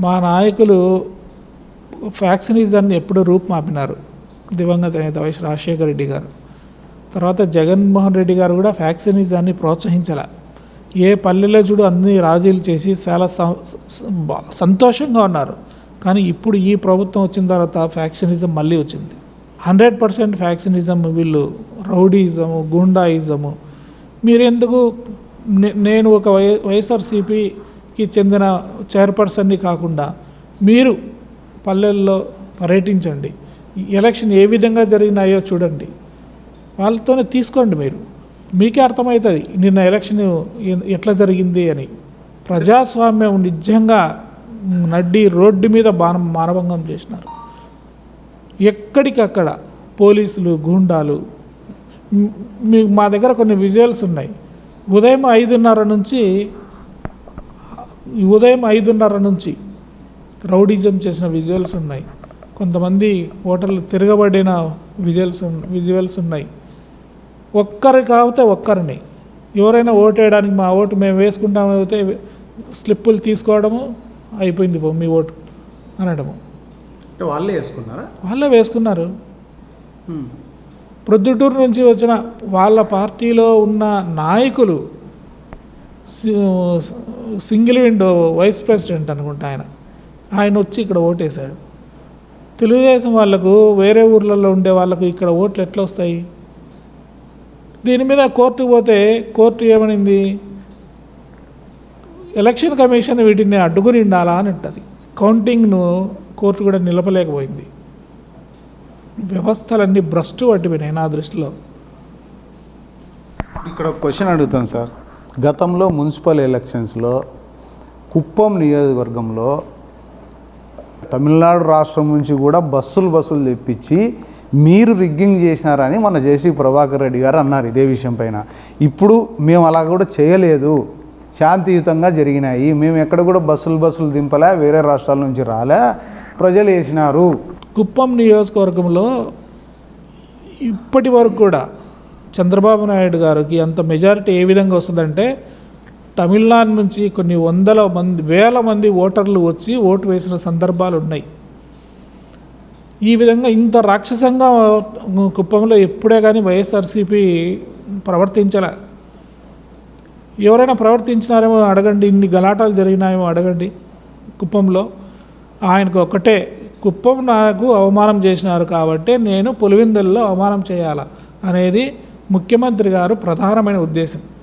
మా నాయకులు ఫ్యాక్సినిజాన్ని ఎప్పుడూ రూపుమాపినారు. దివంగత నేత వైఎస్ రాజశేఖర రెడ్డి గారు. తర్వాత జగన్మోహన్ రెడ్డి గారు కూడా ఫ్యాక్సినిజాన్ని ప్రోత్సహించాల. ఏ పల్లెలో చూడు అన్ని రాజీలు చేసి చాలా స- సంతోషంగా ఉన్నారు. కానీ ఇప్పుడు ఈ ప్రభుత్వం వచ్చిన తర్వాత ఫ్యాక్షనిజం మళ్ళీ వచ్చింది. హండ్రెడ్ పర్సెంట్ ఫ్యాక్షనిజం వీళ్ళు రౌడీయిజము గుండాయిజము. మీరెందుకు నేను ఒక వై కి చెందిన చైర్పర్సన్ని కాకుండా మీరు పల్లెల్లో పర్యటించండి. ఎలక్షన్ ఏ విధంగా జరిగినాయో చూడండి. వాళ్ళతోనే తీసుకోండి మీరు. మీకే అర్థమవుతుంది నిన్న ఎలక్షన్ ఎట్లా జరిగింది అని. ప్రజాస్వామ్యం నిజంగా నడ్డి రోడ్డు మీద బాణ మానభంగం చేసినారు. ఎక్కడికక్కడ పోలీసులు గూండాలు మీ మా దగ్గర కొన్ని విజువల్స్ ఉన్నాయి. ఉదయం ఐదున్నర నుంచి ఉదయం ఐదున్నర నుంచి రౌడిజం చేసిన విజువల్స్ ఉన్నాయి. కొంతమంది ఓటర్లు తిరగబడిన విజువల్స్ విజువల్స్ ఉన్నాయి. ఒక్కరి కాకపోతే ఒక్కరిని. ఎవరైనా ఓటు వేయడానికి మా ఓటు మేము వేసుకుంటాం అయితే స్లిప్పులు తీసుకోవడము అయిపోయింది పో మీ ఓటు అనడము. వాళ్ళే వేసుకున్నారా? వాళ్ళే వేసుకున్నారు. ప్రొద్దుటూరు నుంచి వచ్చిన వాళ్ళ పార్టీలో ఉన్న నాయకులు సింగిల్ విండో వైస్ ప్రెసిడెంట్ అనుకుంటా ఆయన. ఆయన వచ్చి ఇక్కడ ఓటేశాడు. తెలుగుదేశం వాళ్ళకు వేరే ఊర్లలో ఉండే వాళ్ళకు ఇక్కడ ఓట్లు ఎట్లా వస్తాయి దీని మీద కోర్టుకు పోతే కోర్టు ఏమనింది? ఎలక్షన్ కమిషన్ వీటిని అడ్డుకుని ఉండాలా అని ఉంటుంది. కౌంటింగ్ను కోర్టు కూడా నిలపలేకపోయింది. వ్యవస్థలన్నీ భ్రష్టు పట్టిపోయినాయి నా దృష్టిలో. ఇక్కడ ఒక క్వశ్చన్ అడుగుతాను సార్. గతంలో మున్సిపల్ ఎలక్షన్స్లో కుప్పం నియోజకవర్గంలో తమిళనాడు రాష్ట్రం నుంచి కూడా బస్సులు బస్సులు తెప్పించి మీరు రిగ్గింగ్ చేసినారని మన జేసీ ప్రభాకర్ రెడ్డి గారు అన్నారు ఇదే విషయం పైన. ఇప్పుడు మేము అలా కూడా చేయలేదు. శాంతియుతంగా జరిగినాయి. మేము ఎక్కడ కూడా బస్సులు బస్సులు దింపలే వేరే రాష్ట్రాల నుంచి రాలే. ప్రజలు వేసినారు. కుప్పం నియోజకవర్గంలో ఇప్పటి వరకు కూడా చంద్రబాబు నాయుడు గారికి అంత మెజారిటీ ఏ విధంగా వస్తుందంటే తమిళనాడు నుంచి కొన్ని వందల మంది వేల మంది ఓటర్లు వచ్చి ఓటు వేసిన సందర్భాలు ఉన్నాయి. ఈ విధంగా ఇంత రాక్షసంగా కుప్పంలో ఎప్పుడే కానీ వైఎస్ఆర్సీపీ ప్రవర్తించలే. ఎవరైనా ప్రవర్తించినారేమో అడగండి ఇన్ని గలాటాలు జరిగినాయేమో అడగండి కుప్పంలో. ఆయనకు ఒకటే కుప్పం నాకు అవమానం చేసినారు కాబట్టి నేను పులివెందుల్లో అవమానం చేయాల అనేది ముఖ్యమంత్రి గారు ప్రధానమైన ఉద్దేశం.